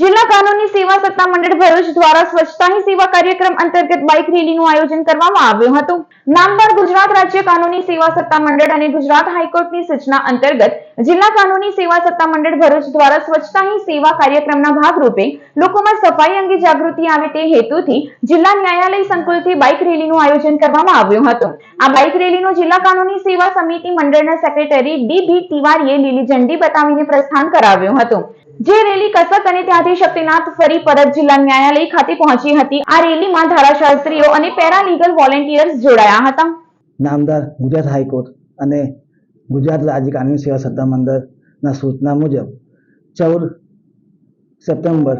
જિલ્લા કાનૂની સેવા સત્તા મંડળ ભરૂચ દ્વારા સ્વચ્છતા હી સેવા કાર્યક્રમ અંતર્ગત બાઇક રેલીનું આયોજન કરવામાં આવ્યું હતું. નામદાર ગુજરાત રાજ્ય કાનૂની સેવા સત્તા મંડળ અને ગુજરાત હાઈકોર્ટની સૂચના અંતર્ગત જિલ્લા કાનૂની સેવા સત્તા મંડળ ભરૂચ દ્વારા સ્વચ્છતા હી સેવા કાર્યક્રમના ભાગરૂપે લોકોમાં સફાઈ અંગે જાગૃતિ આવે તે હેતુથી જિલ્લા ન્યાયાલય સંકુલથી બાઇક રેલીનું આયોજન કરવામાં આવ્યું હતું. આ બાઇક રેલીનું જિલ્લા કાનૂની સેવા સમિતિ મંડળના સેક્રેટરી ડી બી તિવારીએ લીલી ઝંડી બતાવીને પ્રસ્થાન કરાવ્યું હતું. જે રેલી કસક અને ત્યાંથી શક્તિનાથ ફરી પરત જિલ્લા ન્યાયાલય ખાતે પહોંચી હતી. આ રેલીમાં ધારાશાસ્ત્રીઓ અને પેરાલીગલ વોલેન્ટિયર્સ જોડાયા હતા. નામદાર ગુજરાત હાઈકોર્ટ અને ગુજરાત રાજ્ય કાનૂની સેવા સત્તા મંડળના સૂચના મુજબ ચૌદ સપ્ટેમ્બર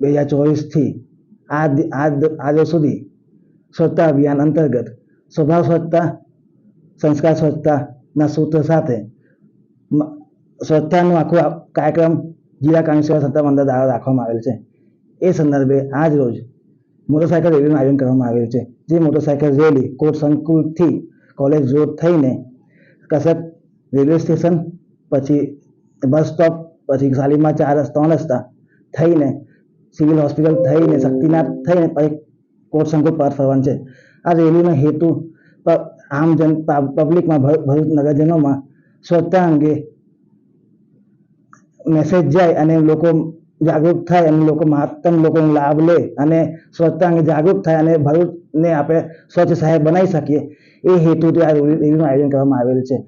બે હજાર ચોવીસથી આ આજે સુધી સ્વચ્છતા અભિયાન અંતર્ગત સ્વભાવ સ્વચ્છતા, સંસ્કાર સ્વચ્છતાના સૂત્ર સાથે સ્વચ્છતાનો આખો કાર્યક્રમ જિલ્લા કાનૂની સેવા સત્તા મંડળ દ્વારા રાખવામાં આવેલ છે. એ સંદર્ભે આજ રોજ મોટરસાયકલ રેલીનું આયોજન કરવામાં આવેલ છે. જે મોટરસાયકલ રેલી કોટ સંકુલથી કોલેજ રોડ થઈને કસક રેલવે સ્ટેશન પછી બસ સ્ટોપ પછી શાલીમાં ચાર રસ્તા, ત્રણ રસ્તા થઈને સિવિલ હોસ્પિટલ થઈને શક્તિનાથ થઈને પછી કોટ સંકુલ પર ફરવાનું છે. આ રેલીનો હેતુ આમ જન પબ્લિકમાં ભરૂ- ભરૂચ નગરજનોમાં સ્વચ્છતા અંગે મેસેજ જાય અને લોકો જાગૃત થાય અને લોકો મહત્તમ લોકોનો લાભ લે અને સ્વચ્છતા અંગે જાગૃત થાય અને ભરૂચને આપણે સ્વચ્છ શહેર બનાવી શકીએ. એ હેતુથી આ રેલીનું આયોજન કરવામાં આવેલ છે.